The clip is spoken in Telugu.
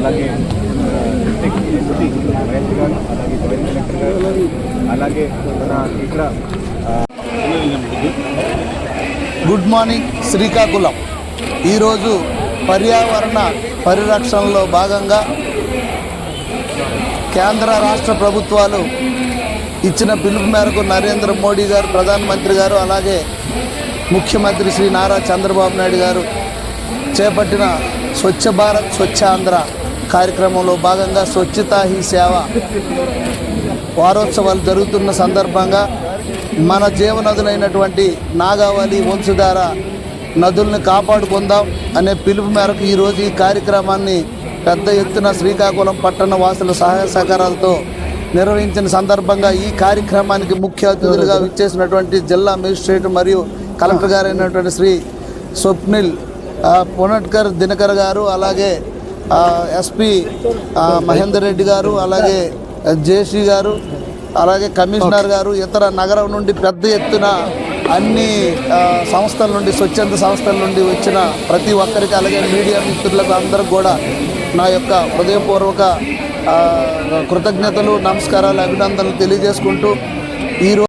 అలాగే ఎస్పీ మహేష్ గారు అలాగే జాయింట్ కలెక్టర్ గారు అలాగే మన ఇక్కడ గుడ్ మార్నింగ్ శ్రీకాకుళం. ఈరోజు పర్యావరణ పరిరక్షణలో భాగంగా కేంద్ర రాష్ట్ర ప్రభుత్వాలు ఇచ్చిన పిలుపు మేరకు నరేంద్ర మోడీ గారు ప్రధానమంత్రి గారు అలాగే ముఖ్యమంత్రి శ్రీ నారా చంద్రబాబు నాయుడు గారు చేపట్టిన స్వచ్ఛ భారత్ స్వచ్ఛ ఆంధ్ర కార్యక్రమంలో భాగంగా స్వచ్ఛతా హీ సేవ వారోత్సవాలు జరుగుతున్న సందర్భంగా మన జీవనదులైనటువంటి నాగావళి వంశధార నదుల్ని కాపాడుకుందాం అనే పిలుపు మేరకు ఈరోజు ఈ కార్యక్రమాన్ని పెద్ద ఎత్తున శ్రీకాకుళం పట్టణ వాసుల సహాయ సహకారాలతో నిర్వహించిన సందర్భంగా ఈ కార్యక్రమానికి ముఖ్య అతిథులుగా విచ్చేసినటువంటి జిల్లా మేజిస్ట్రేట్ మరియు కలెక్టర్ గారైనటువంటి శ్రీ స్వప్నిల్ పునట్కర్ దినకర్ గారు అలాగే ఎస్పి మహేందర్ రెడ్డి గారు అలాగే జేసీ గారు అలాగే కమిషనర్ గారు ఇతర నగరం నుండి పెద్ద ఎత్తున అన్ని సంస్థల నుండి స్వచ్ఛంద సంస్థల నుండి వచ్చిన ప్రతి ఒక్కరికి అలాగే మీడియా మిత్రులకు అందరికి కూడా నా యొక్క హృదయపూర్వక కృతజ్ఞతలు నమస్కారాలు అభినందనలు తెలియజేసుకుంటూ ఈరోజు